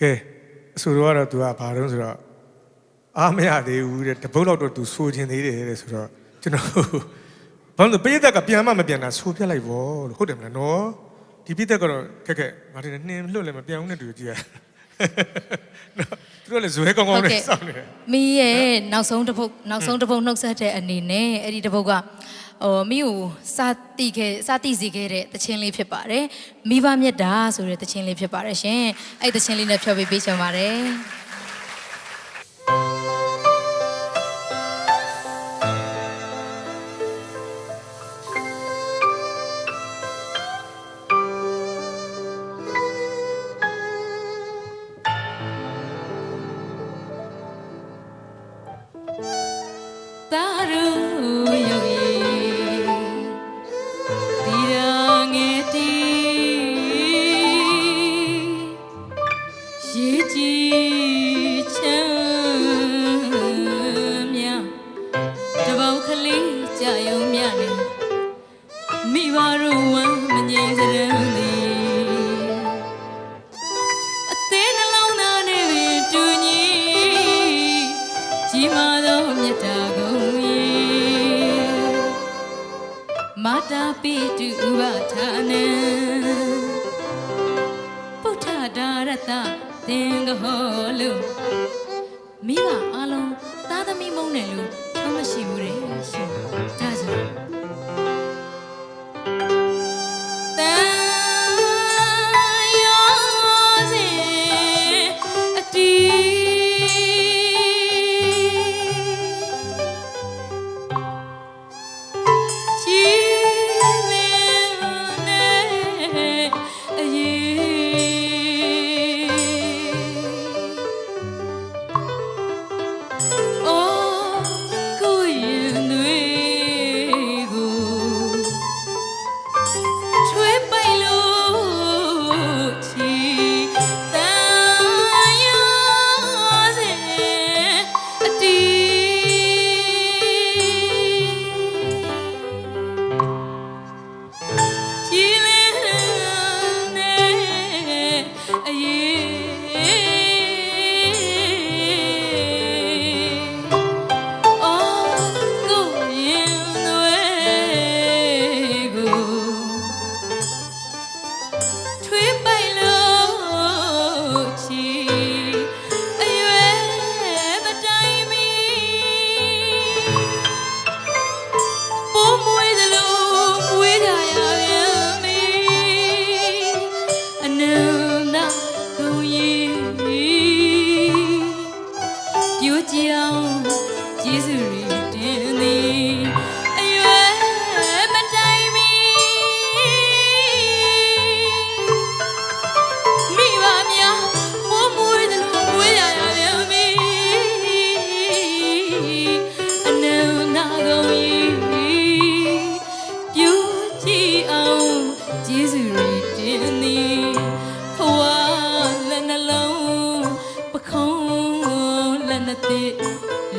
ကဲအဆိုတော့ကတော့ तू ကဘာလို့ဆိုတော့အားမရသေးဘူးတဲ့တပုတ်တော့တော့ तू ဆိုချင်သေးတယ်တဲ့ဆိုတော့ကျွန်တော်ဘာလို့လဲပိသက်ကပြန်မှမပြန်တာဆိုပြလိုက်ပေါ့လို့ဟုတ်တယ်မလားနော်ဒီပိသက်ကတော့ခက်ခက်ငါတင်နှင်းလွတ်လည်းမပြန်ဘူးနဲ့တူကြည့်ရနော်သူတို့လည်းဇွဲကောင်းကောင်းနဲ့စောင့်နေတယ်မိရဲ့နောက်ဆုံးတစ်ပုတ်နောက်ဆုံးတစ်ပုတ်နှုတ်ဆက်တဲ့အနေနဲ့အဲ့ဒီတစ်ပုတ်က ဟိုမိကိုစာတိခဲ့စာတိစီခဲ့တဲ့တခြင်းလေးဖြစ်ပါတယ်မိဘမြတ်တာဆိုတဲ့တခြင်းလေးဖြစ်ပါတယ်ရှင်အဲ့ဒီတခြင်းလေးနဲ့ဖြောပေးပေးချင်ပါတယ် ပိတုဥပထာနံပုထဒါရတသင်္ကဟောလုမိဘ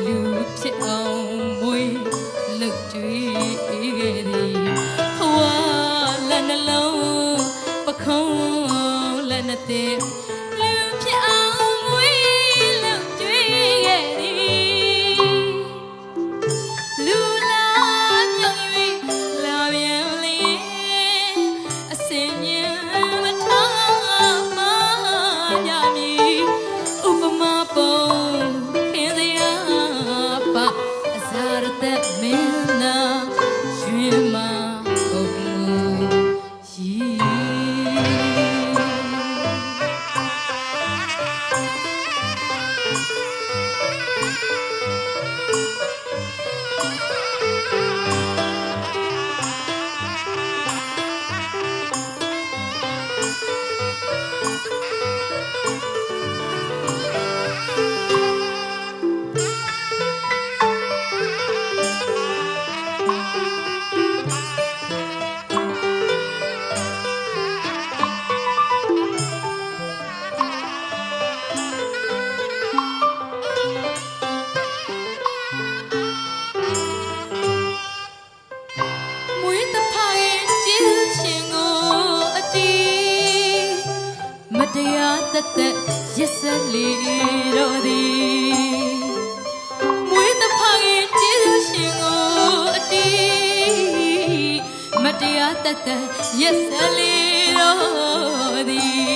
လူဖြစ်အောင်မွေးလုတ်ကြွေးခဲ့သည်ဘဝလက်နှလုံးပခုံးလက်နှစ်သ တရားတသက်ရစ်ဆက်လေတော့သည်မွေးတဖခင်ကျေးဇူးရှင်ကိုအတီးမတရားတသက်ရစ်ဆက်လေတော့သည်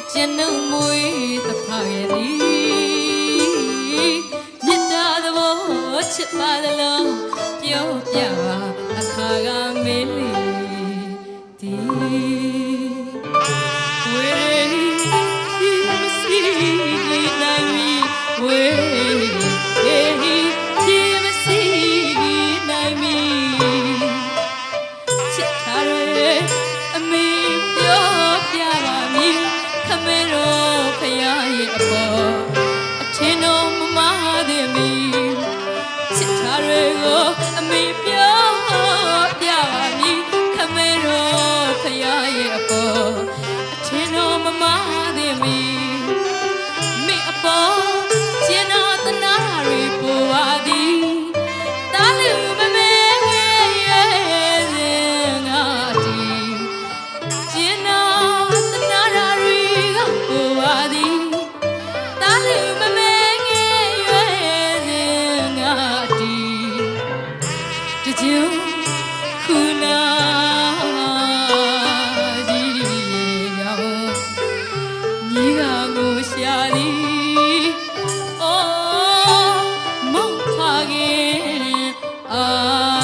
အကျဉ်းနှုံမွေသဖရဲ့သည်မြတ်တာသဘောချစ်ပါသလုံးပြောပြပါအခါကမေးသည်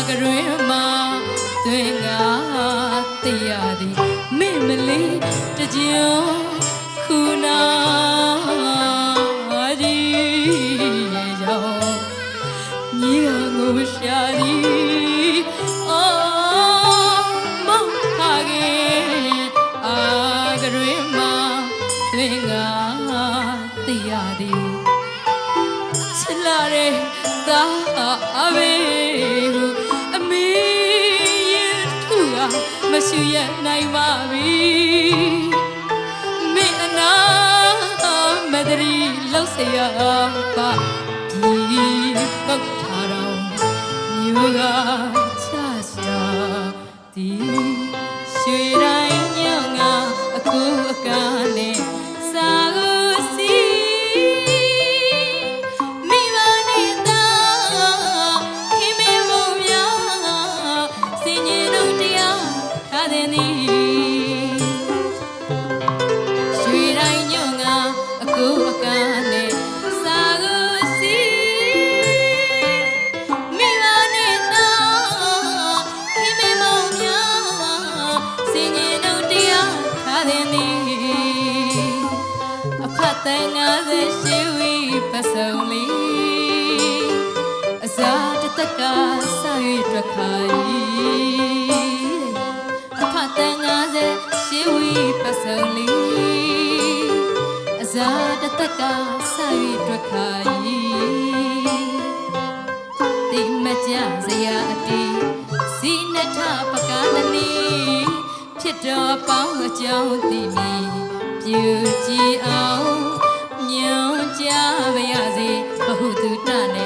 ကရွင်မှာသွင်ကတရားသည်မင်းမလေးတကြွ နိုင်ပါပြီမင်းအနာမဒရီလောက်စရာ တန်98ဝီပစုံလီအစာတတကဆာ၍တွက်ခိုင်အခတန်98ဝီပစုံလီအစာတတကဆာ၍တွက်ခိုင်တိမကြစရာအတီစီနထပကားသမီးဖြစ်တော်ပေါင်းအကြောင်းသိမည် ပြူကြည်အောင်ညွန်ကြပါရစေဘဟုတုတနဲ့